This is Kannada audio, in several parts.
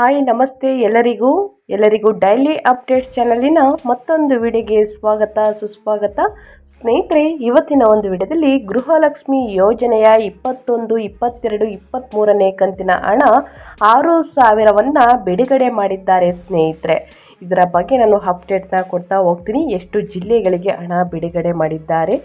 ಹಾಯ್, ನಮಸ್ತೆ ಎಲ್ಲರಿಗೂ. ಎಲ್ಲರಿಗೂ ಡೈಲಿ ಅಪ್ಡೇಟ್ಸ್ ಚಾನಲಿನ ಮತ್ತೊಂದು ವಿಡಿಯೋಗೆ ಸ್ವಾಗತ, ಸುಸ್ವಾಗತ. ಸ್ನೇಹಿತರೆ, ಇವತ್ತಿನ ಒಂದು ವಿಡಿಯೋದಲ್ಲಿ ಗೃಹಲಕ್ಷ್ಮಿ ಯೋಜನೆಯ ಇಪ್ಪತ್ತೊಂದು, ಇಪ್ಪತ್ತೆರಡು ಇಪ್ಪತ್ತ್ಮೂರನೇ ಕಂತಿನ ಹಣ ಆರು ಸಾವಿರವನ್ನು ಬಿಡುಗಡೆ ಮಾಡಿದ್ದಾರೆ ಸ್ನೇಹಿತರೆ. ಇದರ ಬಗ್ಗೆ ನಾನು ಅಪ್ಡೇಟ್ನ ಕೊಡ್ತಾ ಹೋಗ್ತೀನಿ. ಎಷ್ಟು ಜಿಲ್ಲೆಗಳಿಗೆ ಹಣ ಬಿಡುಗಡೆ ಮಾಡಿದ್ದಾರೆ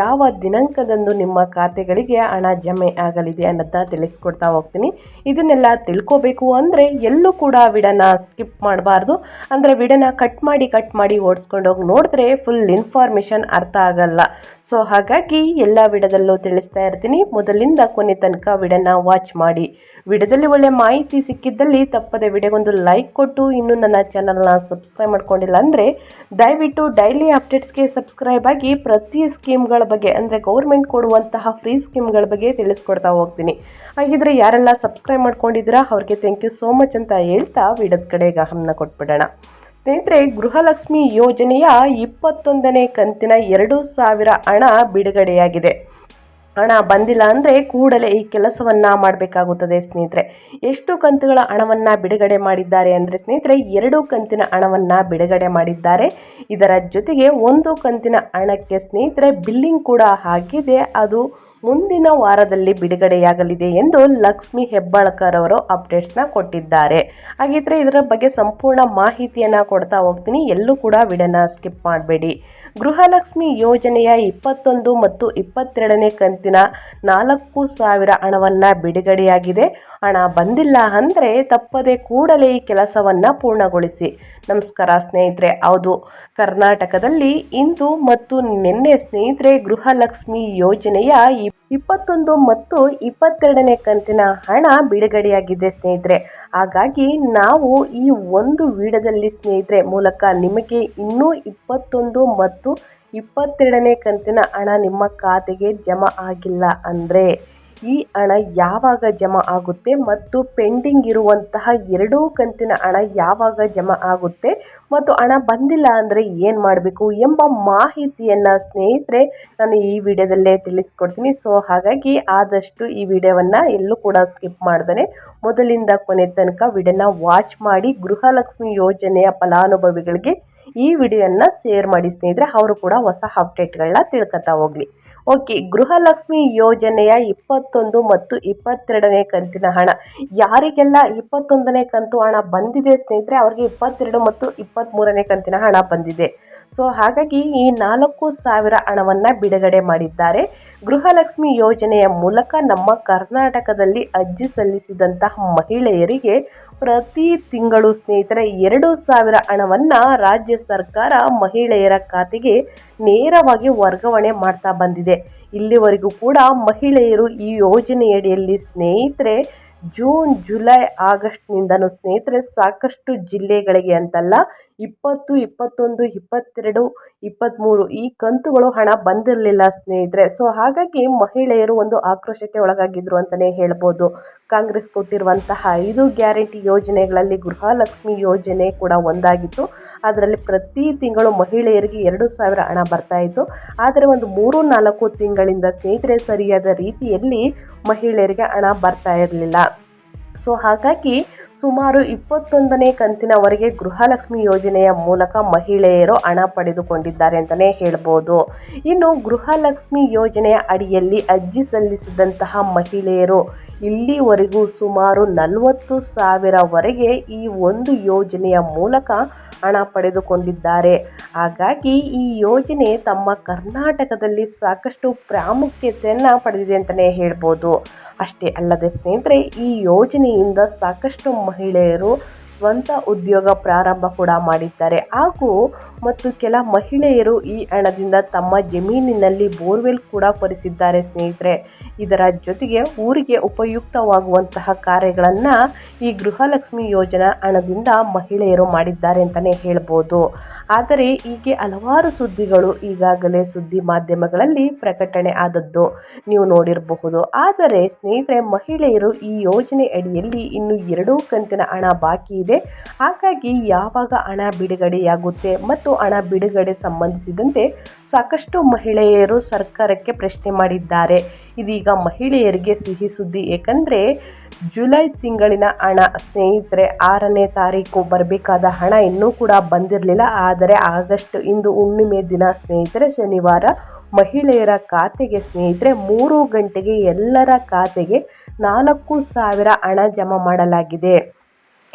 ಯಾವ ದಿನಾಂಕದಂದು ನಿಮ್ಮ ಖಾತೆಗಳಿಗೆ ಹಣ ಜಮೆ ಆಗಲಿದೆ ಅನ್ನೋದನ್ನ ತಿಳಿಸ್ಕೊಡ್ತಾ ಹೋಗ್ತೀನಿ. ಇದನ್ನೆಲ್ಲ ತಿಳ್ಕೋಬೇಕು ಅಂದರೆ ಎಲ್ಲೂ ಕೂಡ ವಿಡನ ಸ್ಕಿಪ್ ಮಾಡಬಾರ್ದು. ಅಂದರೆ ವಿಡನ ಕಟ್ ಮಾಡಿ ಕಟ್ ಮಾಡಿ ಓಡಿಸ್ಕೊಂಡು ಹೋಗಿ ನೋಡಿದ್ರೆ ಫುಲ್ ಇನ್ಫಾರ್ಮೇಷನ್ ಅರ್ಥ ಆಗಲ್ಲ. ಸೊ ಹಾಗಾಗಿ ಎಲ್ಲ ವಿಡದಲ್ಲೂ ತಿಳಿಸ್ತಾ ಇರ್ತೀನಿ. ಮೊದಲಿಂದ ಕೊನೆ ತನಕ ವಿಡನ ವಾಚ್ ಮಾಡಿ. ವಿಡದಲ್ಲಿ ಒಳ್ಳೆ ಮಾಹಿತಿ ಸಿಕ್ಕಿದ್ದಲ್ಲಿ ತಪ್ಪದೆ ವಿಡಿಯೋಗೊಂದು ಲೈಕ್ ಕೊಟ್ಟು ಇನ್ನೂ ನನ್ನ ಚಾನಲ್ನ ಸಬ್ಸ್ಕ್ರೈಬ್ ಮಾಡ್ಕೊಂಡಿಲ್ಲ ಅಂದರೆ ದಯವಿಟ್ಟು ಡೈಲಿ ಅಪ್ಡೇಟ್ಸ್ಗೆ ಸಬ್ಸ್ಕ್ರೈಬ್ ಆಗಿ ಪ್ರತಿ ಸ್ಕೀಮ್ಗಳ ಬಗ್ಗೆ ಅಂದರೆ ಗೌರ್ಮೆಂಟ್ ಕೊಡುವಂತಹ ಫ್ರೀ ಸ್ಕೀಮ್ಗಳ ಬಗ್ಗೆ ತಿಳಿಸ್ಕೊಡ್ತಾ ಹೋಗ್ತೀನಿ. ಹಾಗಿದ್ರೆ ಯಾರೆಲ್ಲ ಸಬ್ಸ್ಕ್ರೈಬ್ ಮಾಡ್ಕೊಂಡಿದ್ದೀರಾ, ಅವ್ರಿಗೆ ಥ್ಯಾಂಕ್ ಯು ಸೋ ಮಚ್ ಅಂತ ಹೇಳ್ತಾ ವಿಡದ ಕಡೆ ಗಮನ ಕೊಟ್ಬಿಡೋಣ. ಸ್ನೇಹಿತರೆ, ಗೃಹಲಕ್ಷ್ಮಿ ಯೋಜನೆಯ ಇಪ್ಪತ್ತೊಂದನೇ ಕಂತಿನ ಎರಡು ಸಾವಿರ ಹಣ ಬಿಡುಗಡೆಯಾಗಿದೆ. ಹಣ ಬಂದಿಲ್ಲ ಅಂದರೆ ಕೂಡಲೇ ಈ ಕೆಲಸವನ್ನು ಮಾಡಬೇಕಾಗುತ್ತದೆ ಸ್ನೇಹಿತರೆ. ಎಷ್ಟು ಕಂತುಗಳ ಹಣವನ್ನು ಬಿಡುಗಡೆ ಮಾಡಿದ್ದಾರೆ ಅಂದರೆ ಸ್ನೇಹಿತರೆ, ಎರಡು ಕಂತಿನ ಹಣವನ್ನು ಬಿಡುಗಡೆ ಮಾಡಿದ್ದಾರೆ. ಇದರ ಜೊತೆಗೆ ಒಂದು ಕಂತಿನ ಹಣಕ್ಕೆ ಸ್ನೇಹಿತರೆ ಬಿಲ್ಲಿಂಗ್ ಕೂಡ ಆಗಿದೆ ಅದು ಮುಂದಿನ ವಾರದಲ್ಲಿ ಬಿಡುಗಡೆಯಾಗಲಿದೆ ಎಂದು ಲಕ್ಷ್ಮಿ ಹೆಬ್ಬಾಳ್ಕರ್ ಅವರು ಅಪ್ಡೇಟ್ಸ್ನ ಕೊಟ್ಟಿದ್ದಾರೆ. ಹಾಗಿದ್ರೆ ಇದರ ಬಗ್ಗೆ ಸಂಪೂರ್ಣ ಮಾಹಿತಿಯನ್ನು ಕೊಡ್ತಾ ಹೋಗ್ತೀನಿ. ಎಲ್ಲೂ ಕೂಡ ವಿಡನ್ನ ಸ್ಕಿಪ್ ಮಾಡಬೇಡಿ. ಗೃಹಲಕ್ಷ್ಮಿ ಯೋಜನೆಯ ಇಪ್ಪತ್ತೊಂದು ಮತ್ತು ಇಪ್ಪತ್ತೆರಡನೇ ಕಂತಿನ ನಾಲ್ಕು ಸಾವಿರ ಹಣವನ್ನು ಬಿಡುಗಡೆಯಾಗಿದೆ. ಹಣ ಬಂದಿಲ್ಲ ಅಂದರೆ ತಪ್ಪದೆ ಕೂಡಲೇ ಈ ಕೆಲಸವನ್ನು ಪೂರ್ಣಗೊಳಿಸಿ. ನಮಸ್ಕಾರ ಸ್ನೇಹಿತರೆ, ಹೌದು. ಕರ್ನಾಟಕದಲ್ಲಿ ಇಂದು ಮತ್ತು ನಿನ್ನೆ ಸ್ನೇಹಿತರೆ ಗೃಹಲಕ್ಷ್ಮಿ ಯೋಜನೆಯ ಇಪ್ಪತ್ತೊಂದು ಮತ್ತು ಇಪ್ಪತ್ತೆರಡನೇ ಕಂತಿನ ಹಣ ಬಿಡುಗಡೆಯಾಗಿದೆ ಸ್ನೇಹಿತರೆ. ಹಾಗಾಗಿ ನಾವು ಈ ಒಂದು ವಿಡಿಯೋದಲ್ಲಿ ಸ್ನೇಹಿತರೆ ಮೂಲಕ ನಿಮಗೆ ಇನ್ನೂ ಇಪ್ಪತ್ತೊಂದು ಮತ್ತು ಇಪ್ಪತ್ತೆರಡನೇ ಕಂತಿನ ಹಣ ನಿಮ್ಮ ಖಾತೆಗೆ ಜಮಾ ಆಗಿಲ್ಲ ಅಂದರೆ ಈ ಹಣ ಯಾವಾಗ ಜಮಾ ಆಗುತ್ತೆ ಮತ್ತು ಪೆಂಡಿಂಗ್ ಇರುವಂತಹ ಎರಡೂ ಕಂತಿನ ಹಣ ಯಾವಾಗ ಜಮಾ ಆಗುತ್ತೆ ಮತ್ತು ಹಣ ಬಂದಿಲ್ಲ ಅಂದರೆ ಏನು ಮಾಡಬೇಕು ಎಂಬ ಮಾಹಿತಿಯನ್ನು ಸ್ನೇಹಿತರೆ ನಾನು ಈ ವಿಡಿಯೋದಲ್ಲೇ ತಿಳಿಸ್ಕೊಡ್ತೀನಿ. ಸೊ, ಹಾಗಾಗಿ ಆದಷ್ಟು ಈ ವಿಡಿಯೋವನ್ನು ಎಲ್ಲೂ ಕೂಡ ಸ್ಕಿಪ್ ಮಾಡ್ದೇ ಮೊದಲಿಂದ ಕೊನೆ ತನಕ ವಿಡಿಯೋನ ವಾಚ್ ಮಾಡಿ ಗೃಹಲಕ್ಷ್ಮಿ ಯೋಜನೆಯ ಫಲಾನುಭವಿಗಳಿಗೆ ಈ ವಿಡಿಯೋನ ಶೇರ್ ಮಾಡಿ ಸ್ನೇಹಿತರೆ, ಅವರು ಕೂಡ ಹೊಸ ಅಪ್ಡೇಟ್ಗಳನ್ನ ತಿಳ್ಕೊತಾ ಹೋಗಲಿ. ಓಕೆ, ಗೃಹಲಕ್ಷ್ಮಿ ಯೋಜನೆಯ ಇಪ್ಪತ್ತೊಂದು ಮತ್ತು ಇಪ್ಪತ್ತೆರಡನೇ ಕಂತಿನ ಹಣ. ಯಾರಿಗೆಲ್ಲ ಇಪ್ಪತ್ತೊಂದನೇ ಕಂತು ಹಣ ಬಂದಿದೆ ಸ್ನೇಹಿತರೆ, ಅವರಿಗೆ ಇಪ್ಪತ್ತೆರಡು ಮತ್ತು ಇಪ್ಪತ್ತ್ಮೂರನೇ ಕಂತಿನ ಹಣ ಬಂದಿದೆ. ಸೊ, ಹಾಗಾಗಿ ಈ ನಾಲ್ಕು ಸಾವಿರ ಹಣವನ್ನು ಬಿಡುಗಡೆ ಮಾಡಿದ್ದಾರೆ. ಗೃಹಲಕ್ಷ್ಮಿ ಯೋಜನೆಯ ಮೂಲಕ ನಮ್ಮ ಕರ್ನಾಟಕದಲ್ಲಿ ಅರ್ಜಿ ಸಲ್ಲಿಸಿದಂತಹ ಮಹಿಳೆಯರಿಗೆ ಪ್ರತಿ ತಿಂಗಳು ಸ್ನೇಹಿತರೆ ಎರಡು ಸಾವಿರ ಹಣವನ್ನು ರಾಜ್ಯ ಸರ್ಕಾರ ಮಹಿಳೆಯರ ಖಾತೆಗೆ ನೇರವಾಗಿ ವರ್ಗಾವಣೆ ಮಾಡ್ತಾ ಬಂದಿದೆ. ಇಲ್ಲಿವರೆಗೂ ಕೂಡ ಮಹಿಳೆಯರು ಈ ಯೋಜನೆಯಡಿಯಲ್ಲಿ ಸ್ನೇಹಿತರೆ ಜೂನ್, ಜುಲೈ, ಆಗಸ್ಟ್ನಿಂದನೂ ಸ್ನೇಹಿತರೆ ಸಾಕಷ್ಟು ಜಿಲ್ಲೆಗಳಿಗೆ ಅಂತಲ್ಲ, ಇಪ್ಪತ್ತು, ಇಪ್ಪತ್ತೊಂದು, ಇಪ್ಪತ್ತೆರಡು, ಇಪ್ಪತ್ತ್ಮೂರು ಈ ಕಂತುಗಳು ಹಣ ಬಂದಿರಲಿಲ್ಲ ಸ್ನೇಹಿತರೆ. ಸೊ ಹಾಗಾಗಿ ಮಹಿಳೆಯರು ಒಂದು ಆಕ್ರೋಶಕ್ಕೆ ಒಳಗಾಗಿದ್ರು ಅಂತಲೇ ಹೇಳ್ಬೋದು. ಕಾಂಗ್ರೆಸ್ ಕೊಟ್ಟಿರುವಂತಹ ಐದು ಗ್ಯಾರಂಟಿ ಯೋಜನೆಗಳಲ್ಲಿ ಗೃಹಲಕ್ಷ್ಮಿ ಯೋಜನೆ ಕೂಡ ಒಂದಾಗಿತ್ತು. ಅದರಲ್ಲಿ ಪ್ರತಿ ತಿಂಗಳು ಮಹಿಳೆಯರಿಗೆ ಎರಡು ಸಾವಿರ ಹಣ ಬರ್ತಾ ಇತ್ತು. ಆದರೆ ಒಂದು ಮೂರು, ನಾಲ್ಕು ತಿಂಗಳಿಂದ ಸ್ನೇಹಿತರೆ ಸರಿಯಾದ ರೀತಿಯಲ್ಲಿ ಮಹಿಳೆಯರಿಗೆ ಹಣ ಬರ್ತಾ ಇರಲಿಲ್ಲ. ಸೊ ಹಾಗಾಗಿ ಸುಮಾರು ಇಪ್ಪತ್ತೊಂದನೇ ಕಂತಿನವರೆಗೆ ಗೃಹಲಕ್ಷ್ಮಿ ಯೋಜನೆಯ ಮೂಲಕ ಮಹಿಳೆಯರು ಹಣ ಪಡೆದುಕೊಂಡಿದ್ದಾರೆ ಅಂತಲೇ ಹೇಳ್ಬೋದು. ಇನ್ನು ಗೃಹಲಕ್ಷ್ಮಿ ಯೋಜನೆಯ ಅಡಿಯಲ್ಲಿ ಅರ್ಜಿ ಸಲ್ಲಿಸಿದಂತಹ ಮಹಿಳೆಯರು ಇಲ್ಲಿವರೆಗೂ ಸುಮಾರು ನಲವತ್ತು ಸಾವಿರವರೆಗೆ ಈ ಒಂದು ಯೋಜನೆಯ ಮೂಲಕ ಹಣ ಪಡೆದುಕೊಂಡಿದ್ದಾರೆ. ಹಾಗಾಗಿ ಈ ಯೋಜನೆ ತಮ್ಮ ಕರ್ನಾಟಕದಲ್ಲಿ ಸಾಕಷ್ಟು ಪ್ರಾಮುಖ್ಯತೆಯನ್ನು ಪಡೆದಿದೆ ಅಂತಲೇ ಹೇಳ್ಬೋದು. ಅಷ್ಟೇ ಅಲ್ಲದೆ ಸ್ನೇಹಿತರೆ, ಈ ಯೋಜನೆಯಿಂದ ಸಾಕಷ್ಟು ಮಹಿಳೆಯರು ಸ್ವಂತ ಉದ್ಯೋಗ ಪ್ರಾರಂಭ ಕೂಡ ಮಾಡಿದ್ದಾರೆ. ಹಾಗೂ ಮತ್ತು ಕೆಲ ಮಹಿಳೆಯರು ಈ ಹಣದಿಂದ ತಮ್ಮ ಜಮೀನಿನಲ್ಲಿ ಬೋರ್ವೆಲ್ ಕೂಡ ಕೊರೆಸಿದ್ದಾರೆ ಸ್ನೇಹಿತರೆ. ಇದರ ಜೊತೆಗೆ ಊರಿಗೆ ಉಪಯುಕ್ತವಾಗುವಂತಹ ಕಾರ್ಯಗಳನ್ನು ಈ ಗೃಹಲಕ್ಷ್ಮಿ ಯೋಜನಾ ಹಣದಿಂದ ಮಹಿಳೆಯರು ಮಾಡಿದ್ದಾರೆ ಅಂತಲೇ ಹೇಳ್ಬೋದು. ಆದರೆ ಹೀಗೆ ಹಲವಾರು ಸುದ್ದಿಗಳು ಈಗಾಗಲೇ ಸುದ್ದಿ ಮಾಧ್ಯಮಗಳಲ್ಲಿ ಪ್ರಕಟಣೆ ಆದದ್ದು ನೀವು ನೋಡಿರಬಹುದು. ಆದರೆ ಸ್ನೇಹಿತರೆ, ಮಹಿಳೆಯರು ಈ ಯೋಜನೆ ಅಡಿಯಲ್ಲಿ ಇನ್ನು ಎರಡೂ ಕಂತಿನ ಹಣ ಬಾಕಿ ಇದೆ. ಹಾಗಾಗಿ ಯಾವಾಗ ಹಣ ಬಿಡುಗಡೆಯಾಗುತ್ತೆ ಮತ್ತು ಹಣ ಬಿಡುಗಡೆ ಸಂಬಂಧಿಸಿದಂತೆ ಸಾಕಷ್ಟು ಮಹಿಳೆಯರು ಸರ್ಕಾರಕ್ಕೆ ಪ್ರಶ್ನೆ ಮಾಡಿದ್ದಾರೆ. ಇದೀಗ ಮಹಿಳೆಯರಿಗೆ ಸಿಹಿ ಸುದ್ದಿ ಏಕೆಂದರೆ ಜುಲೈ ತಿಂಗಳಿನ ಹಣ. ಸ್ನೇಹಿತರೆ, ಆರನೇ ತಾರೀಕು ಬರಬೇಕಾದ ಹಣ ಇನ್ನೂ ಕೂಡ ಬಂದಿರಲಿಲ್ಲ. ಆದರೆ ಆಗಸ್ಟ್ ಇಂದು ಹುಣ್ಣಿಮೆ ದಿನ ಸ್ನೇಹಿತರೆ, ಶನಿವಾರ ಮಹಿಳೆಯರ ಖಾತೆಗೆ ಸ್ನೇಹಿತರೆ, ಮೂರು ಗಂಟೆಗೆ ಎಲ್ಲರ ಖಾತೆಗೆ ನಾಲ್ಕು ಸಾವಿರ ಹಣ ಜಮಾ ಮಾಡಲಾಗಿದೆ.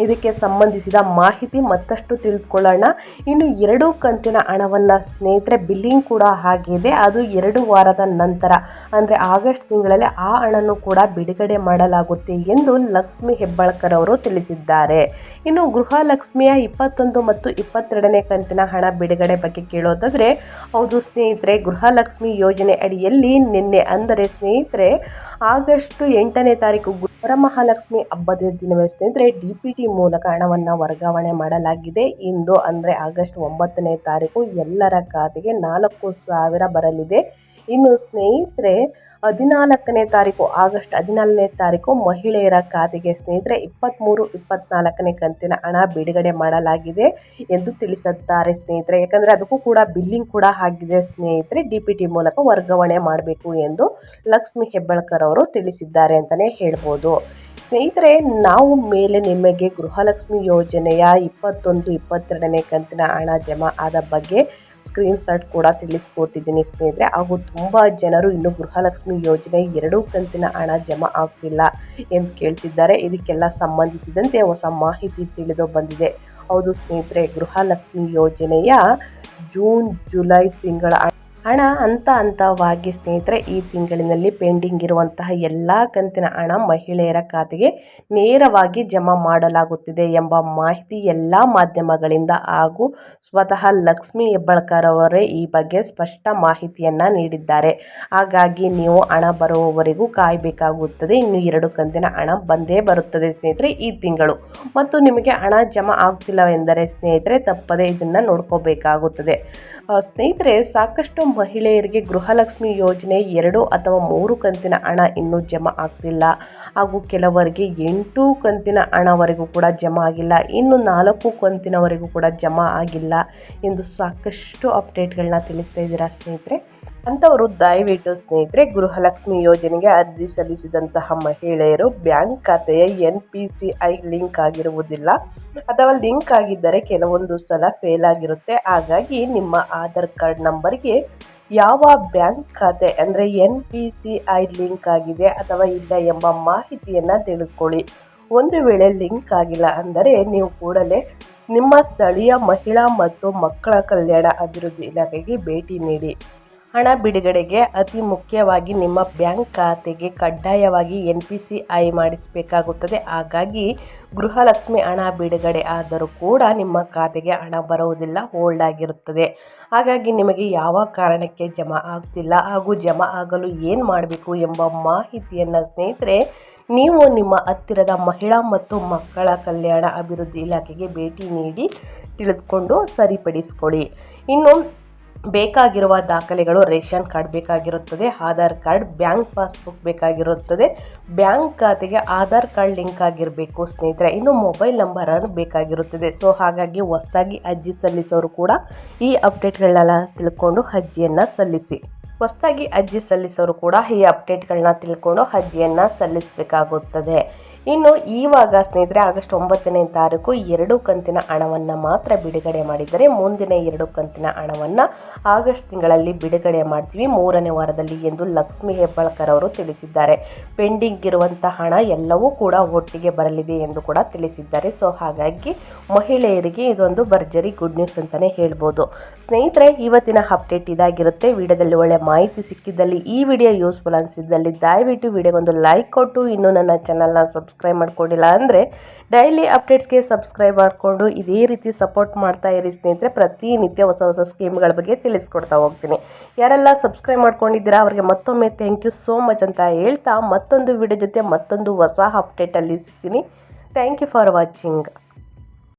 ಇದಕ್ಕೆ ಸಂಬಂಧಿಸಿದ ಮಾಹಿತಿ ಮತ್ತಷ್ಟು ತಿಳಿದುಕೊಳ್ಳೋಣ. ಇನ್ನು ಎರಡು ಕಂತಿನ ಹಣವನ್ನು ಸ್ನೇಹಿತರೆ ಬಿಲ್ಲಿಂಗ್ ಕೂಡ ಆಗಿದೆ ಅದು ಎರಡು ವಾರದ ನಂತರ. ಅಂದರೆ ಆಗಸ್ಟ್ ತಿಂಗಳಲ್ಲಿ ಆ ಹಣನೂ ಕೂಡ ಬಿಡುಗಡೆ ಮಾಡಲಾಗುತ್ತೆ ಎಂದು ಲಕ್ಷ್ಮಿ ಹೆಬ್ಬಾಳ್ಕರ್ ಅವರು ತಿಳಿಸಿದ್ದಾರೆ. ಇನ್ನು ಗೃಹಲಕ್ಷ್ಮಿಯ ಇಪ್ಪತ್ತೊಂದು ಮತ್ತು ಇಪ್ಪತ್ತೆರಡನೇ ಕಂತಿನ ಹಣ ಬಿಡುಗಡೆ ಬಗ್ಗೆ ಕೇಳೋದಾದರೆ, ಹೌದು ಸ್ನೇಹಿತರೆ, ಗೃಹಲಕ್ಷ್ಮಿ ಯೋಜನೆ ಅಡಿಯಲ್ಲಿ ನಿನ್ನೆ ಅಂದರೆ ಸ್ನೇಹಿತರೆ, ಆಗಸ್ಟ್ ಎಂಟನೇ ತಾರೀಕು ವರಮಹಾಲಕ್ಷ್ಮಿ ಹಬ್ಬದ ದಿನವೇ ಸ್ನೇಹಿತರೆ, ಡಿ ಪಿ ಟಿ ಮೂಲಕ ಹಣವನ್ನು ವರ್ಗಾವಣೆ ಮಾಡಲಾಗಿದೆ. ಇಂದು ಅಂದರೆ ಆಗಸ್ಟ್ ಒಂಬತ್ತನೇ ತಾರೀಕು ಎಲ್ಲರ ಖಾತೆಗೆ ನಾಲ್ಕು ಸಾವಿರ ಬರಲಿದೆ. ಇನ್ನು ಸ್ನೇಹಿತರೆ ಹದಿನಾಲ್ಕನೇ ತಾರೀಕು, ಆಗಸ್ಟ್ ಹದಿನಾಲ್ಕನೇ ತಾರೀಕು ಮಹಿಳೆಯರ ಖಾತೆಗೆ ಸ್ನೇಹಿತರೆ ಇಪ್ಪತ್ತ್ಮೂರು ಇಪ್ಪತ್ತ್ನಾಲ್ಕನೇ ಕಂತಿನ ಹಣ ಬಿಡುಗಡೆ ಮಾಡಲಾಗಿದೆ ಎಂದು ತಿಳಿಸುತ್ತಾರೆ ಸ್ನೇಹಿತರೆ. ಯಾಕಂದರೆ ಅದಕ್ಕೂ ಕೂಡ ಬಿಲ್ಲಿಂಗ್ ಕೂಡ ಆಗಿದೆ ಸ್ನೇಹಿತರೆ. ಡಿ ಪಿ ಟಿ ಮೂಲಕ ವರ್ಗಾವಣೆ ಮಾಡಬೇಕು ಎಂದು ಲಕ್ಷ್ಮಿ ಹೆಬ್ಬಳ್ಕರ್ ಅವರು ತಿಳಿಸಿದ್ದಾರೆ ಅಂತಲೇ ಹೇಳ್ಬೋದು. ಸ್ನೇಹಿತರೆ, ನಾವು ಮೇಲೆ ನಿಮಗೆ ಗೃಹಲಕ್ಷ್ಮಿ ಯೋಜನೆಯ ಇಪ್ಪತ್ತೊಂದು, ಇಪ್ಪತ್ತೆರಡನೇ ಕಂತಿನ ಹಣ ಜಮಾ ಆದ ಬಗ್ಗೆ ಸ್ಕ್ರೀನ್ ಶಾಟ್ ಕೂಡ ತಿಳಿಸ್ಕೊಟ್ಟಿದ್ದೀನಿ ಸ್ನೇಹಿತರೆ. ಹಾಗೂ ತುಂಬ ಜನರು ಇನ್ನು ಗೃಹಲಕ್ಷ್ಮಿ ಯೋಜನೆ ಎರಡೂ ಕಂತಿನ ಹಣ ಜಮಾ ಆಗ್ತಿಲ್ಲ ಎಂದು ಕೇಳ್ತಿದ್ದಾರೆ. ಇದಕ್ಕೆಲ್ಲ ಸಂಬಂಧಿಸಿದಂತೆ ಹೊಸ ಮಾಹಿತಿ ತಿಳಿದು ಬಂದಿದೆ. ಹೌದು ಸ್ನೇಹಿತರೆ, ಗೃಹಲಕ್ಷ್ಮಿ ಯೋಜನೆಯ ಜೂನ್, ಜುಲೈ ತಿಂಗಳ ಹಣ ಹಂತ ಹಂತವಾಗಿ ಸ್ನೇಹಿತರೆ, ಈ ತಿಂಗಳಿನಲ್ಲಿ ಪೆಂಡಿಂಗ್ ಇರುವಂತಹ ಎಲ್ಲ ಕಂತಿನ ಹಣ ಮಹಿಳೆಯರ ಖಾತೆಗೆ ನೇರವಾಗಿ ಜಮಾ ಮಾಡಲಾಗುತ್ತಿದೆ ಎಂಬ ಮಾಹಿತಿ ಎಲ್ಲ ಮಾಧ್ಯಮಗಳಿಂದ ಹಾಗೂ ಸ್ವತಃ ಲಕ್ಷ್ಮಿ ಹೆಬ್ಬಾಳ್ಕರ್ ಅವರೇ ಈ ಬಗ್ಗೆ ಸ್ಪಷ್ಟ ಮಾಹಿತಿಯನ್ನು ನೀಡಿದ್ದಾರೆ. ಹಾಗಾಗಿ ನೀವು ಹಣ ಬರುವವರೆಗೂ ಕಾಯಬೇಕಾಗುತ್ತದೆ. ಇನ್ನು ಎರಡು ಕಂತಿನ ಹಣ ಬಂದೇ ಬರುತ್ತದೆ ಸ್ನೇಹಿತರೆ ಈ ತಿಂಗಳು. ಮತ್ತು ನಿಮಗೆ ಹಣ ಜಮಾ ಆಗ್ತಿಲ್ಲವೆಂದರೆ ಸ್ನೇಹಿತರೆ ತಪ್ಪದೇ ಇದನ್ನು ನೋಡ್ಕೋಬೇಕಾಗುತ್ತದೆ. ಸ್ನೇಹಿತರೆ, ಸಾಕಷ್ಟು ಮಹಿಳೆಯರಿಗೆ ಗೃಹಲಕ್ಷ್ಮಿ ಯೋಜನೆ ಎರಡು ಅಥವಾ ಮೂರು ಕಂತಿನ ಹಣ ಇನ್ನೂ ಜಮಾ ಆಗ್ತಿಲ್ಲ. ಹಾಗೂ ಕೆಲವರಿಗೆ ಎಂಟು ಕಂತಿನ ಹಣವರೆಗೂ ಕೂಡ ಜಮಾ ಆಗಿಲ್ಲ. ಇನ್ನು ನಾಲ್ಕು ಕಂತಿನವರೆಗೂ ಕೂಡ ಜಮಾ ಆಗಿಲ್ಲ ಎಂದು ಸಾಕಷ್ಟು ಅಪ್ಡೇಟ್ಗಳನ್ನ ತಿಳಿಸ್ತಾ ಇದ್ದೀರಾ ಸ್ನೇಹಿತರೆ? ಅಂಥವರು ದಯವಿಟ್ಟು ಸ್ನೇಹಿತರೆ, ಗೃಹಲಕ್ಷ್ಮಿ ಯೋಜನೆಗೆ ಅರ್ಜಿ ಸಲ್ಲಿಸಿದಂತಹ ಮಹಿಳೆಯರು ಬ್ಯಾಂಕ್ ಖಾತೆಯ N P C I link ಆಗಿರುವುದಿಲ್ಲ. ಅಥವಾ ಲಿಂಕ್ ಆಗಿದ್ದರೆ ಕೆಲವೊಂದು ಸಲ ಫೇಲ್ ಆಗಿರುತ್ತೆ. ಹಾಗಾಗಿ ನಿಮ್ಮ ಆಧಾರ್ ಕಾರ್ಡ್ ನಂಬರ್ಗೆ ಯಾವ ಬ್ಯಾಂಕ್ ಖಾತೆ ಅಂದರೆ N P C I link ಆಗಿದೆ ಅಥವಾ ಇಲ್ಲ ಎಂಬ ಮಾಹಿತಿಯನ್ನು ತಿಳಿದುಕೊಳ್ಳಿ ಒಂದು ವೇಳೆ ಲಿಂಕ್ ಆಗಿಲ್ಲ ಅಂದರೆ ನೀವು ಕೂಡಲೇ ನಿಮ್ಮ ಸ್ಥಳೀಯ ಮಹಿಳಾ ಮತ್ತು ಮಕ್ಕಳ ಕಲ್ಯಾಣ ಅಭಿವೃದ್ಧಿ ಇಲಾಖೆಗೆ ಭೇಟಿ ನೀಡಿ. ಹಣ ಬಿಡುಗಡೆಗೆ ಅತಿ ಮುಖ್ಯವಾಗಿ ನಿಮ್ಮ ಬ್ಯಾಂಕ್ ಖಾತೆಗೆ ಕಡ್ಡಾಯವಾಗಿ ಎನ್ ಪಿ ಸಿ ಐ ಮಾಡಿಸಬೇಕಾಗುತ್ತದೆ. ಹಾಗಾಗಿ ಗೃಹಲಕ್ಷ್ಮಿ ಹಣ ಬಿಡುಗಡೆ ಆದರೂ ಕೂಡ ನಿಮ್ಮ ಖಾತೆಗೆ ಹಣ ಬರುವುದಿಲ್ಲ, ಹೋಲ್ಡ್ ಆಗಿರುತ್ತದೆ. ಹಾಗಾಗಿ ನಿಮಗೆ ಯಾವ ಕಾರಣಕ್ಕೆ ಜಮಾ ಆಗ್ತಿಲ್ಲ ಹಾಗೂ ಜಮಾ ಆಗಲು ಏನು ಮಾಡಬೇಕು ಎಂಬ ಮಾಹಿತಿಯನ್ನು ಸ್ನೇಹಿತರೆ, ನೀವು ನಿಮ್ಮ ಹತ್ತಿರದ ಮಹಿಳಾ ಮತ್ತು ಮಕ್ಕಳ ಕಲ್ಯಾಣ ಅಭಿವೃದ್ಧಿ ಇಲಾಖೆಗೆ ಭೇಟಿ ನೀಡಿ ತಿಳಿದುಕೊಂಡು ಸರಿಪಡಿಸ್ಕೊಳ್ಳಿ. ಇನ್ನು ಬೇಕಾಗಿರುವ ದಾಖಲೆಗಳು ರೇಷನ್ ಕಾರ್ಡ್ ಬೇಕಾಗಿರುತ್ತದೆ, ಆಧಾರ್ ಕಾರ್ಡ್, ಬ್ಯಾಂಕ್ ಪಾಸ್ಬುಕ್ ಬೇಕಾಗಿರುತ್ತದೆ, ಬ್ಯಾಂಕ್ ಖಾತೆಗೆ ಆಧಾರ್ ಕಾರ್ಡ್ ಲಿಂಕ್ ಆಗಿರಬೇಕು ಸ್ನೇಹಿತರೆ. ಇನ್ನು ಮೊಬೈಲ್ ನಂಬರ್ ಬೇಕಾಗಿರುತ್ತದೆ. ಸೊ, ಹಾಗಾಗಿ ಹೊಸದಾಗಿ ಅರ್ಜಿ ಸಲ್ಲಿಸೋರು ಕೂಡ ಈ ಅಪ್ಡೇಟ್ಗಳನ್ನೆಲ್ಲ ತಿಳ್ಕೊಂಡು ಅರ್ಜಿಯನ್ನು ಸಲ್ಲಿಸಿ. ಹೊಸದಾಗಿ ಅರ್ಜಿ ಸಲ್ಲಿಸೋರು ಕೂಡ ಈ ಅಪ್ಡೇಟ್ಗಳನ್ನ ತಿಳ್ಕೊಂಡು ಅರ್ಜಿಯನ್ನು ಸಲ್ಲಿಸಬೇಕಾಗುತ್ತದೆ. ಇನ್ನು ಈವಾಗ ಸ್ನೇಹಿತರೆ, ಆಗಸ್ಟ್ ಒಂಬತ್ತನೇ ತಾರೀಕು ಎರಡು ಕಂತಿನ ಹಣವನ್ನು ಮಾತ್ರ ಬಿಡುಗಡೆ ಮಾಡಿದರೆ ಮುಂದಿನ ಎರಡು ಕಂತಿನ ಹಣವನ್ನು ಆಗಸ್ಟ್ ತಿಂಗಳಲ್ಲಿ ಬಿಡುಗಡೆ ಮಾಡ್ತೀವಿ. ಮೂರನೇ ವಾರದಲ್ಲಿ ಎಂದು ಲಕ್ಷ್ಮಿ ಹೆಬ್ಬಾಳ್ಕರ್ ಅವರು ತಿಳಿಸಿದ್ದಾರೆ. ಪೆಂಡಿಂಗ್ ಇರುವಂಥ ಹಣ ಎಲ್ಲವೂ ಕೂಡ ಒಟ್ಟಿಗೆ ಬರಲಿದೆ ಎಂದು ಕೂಡ ತಿಳಿಸಿದ್ದಾರೆ. ಸೊ, ಹಾಗಾಗಿ ಮಹಿಳೆಯರಿಗೆ ಇದೊಂದು ಭರ್ಜರಿ ಗುಡ್ ನ್ಯೂಸ್ ಅಂತಲೇ ಹೇಳ್ಬೋದು. ಸ್ನೇಹಿತರೆ, ಇವತ್ತಿನ ಅಪ್ಡೇಟ್ ಇದಾಗಿರುತ್ತೆ. ವಿಡಿಯೋದಲ್ಲಿ ಒಳ್ಳೆ ಮಾಹಿತಿ ಸಿಕ್ಕಿದ್ದಲ್ಲಿ ಈ ವಿಡಿಯೋ ಯೂಸ್ಫುಲ್ ಅನಿಸಿದ್ದಲ್ಲಿ ದಯವಿಟ್ಟು ವಿಡಿಯೋಗೊಂದು ಲೈಕ್ ಕೊಟ್ಟು, ಇನ್ನೂ ನನ್ನ ಚಾನಲ್ನ ಸಬ್ಸ್ಕ್ರೈಬ್ ಸಬ್ಸ್ಕ್ರೈಬ್ ಮಾಡ್ಕೊಂಡಿಲ್ಲ ಅಂದರೆ ಡೈಲಿ ಅಪ್ಡೇಟ್ಸ್ಗೆ ಸಬ್ಸ್ಕ್ರೈಬ್ ಮಾಡಿಕೊಂಡು ಇದೇ ರೀತಿ ಸಪೋರ್ಟ್ ಮಾಡ್ತಾ ಇರಿ ಸ್ನೇಹಿತರೆ. ಪ್ರತಿನಿತ್ಯ ಹೊಸ ಹೊಸ ಸ್ಕೀಮ್ಗಳ ಬಗ್ಗೆ ತಿಳಿಸ್ಕೊಡ್ತಾ ಹೋಗ್ತೀನಿ. ಯಾರೆಲ್ಲ ಸಬ್ಸ್ಕ್ರೈಬ್ ಮಾಡ್ಕೊಂಡಿದ್ದೀರಾ ಅವರಿಗೆ ಮತ್ತೊಮ್ಮೆ ಥ್ಯಾಂಕ್ ಯು ಸೋ ಮಚ್ ಅಂತ ಹೇಳ್ತಾ ಮತ್ತೊಂದು ವಿಡಿಯೋ ಜೊತೆ ಮತ್ತೊಂದು ಹೊಸ ಅಪ್ಡೇಟಲ್ಲಿ ಸಿಗ್ತೀನಿ. Thank you for watching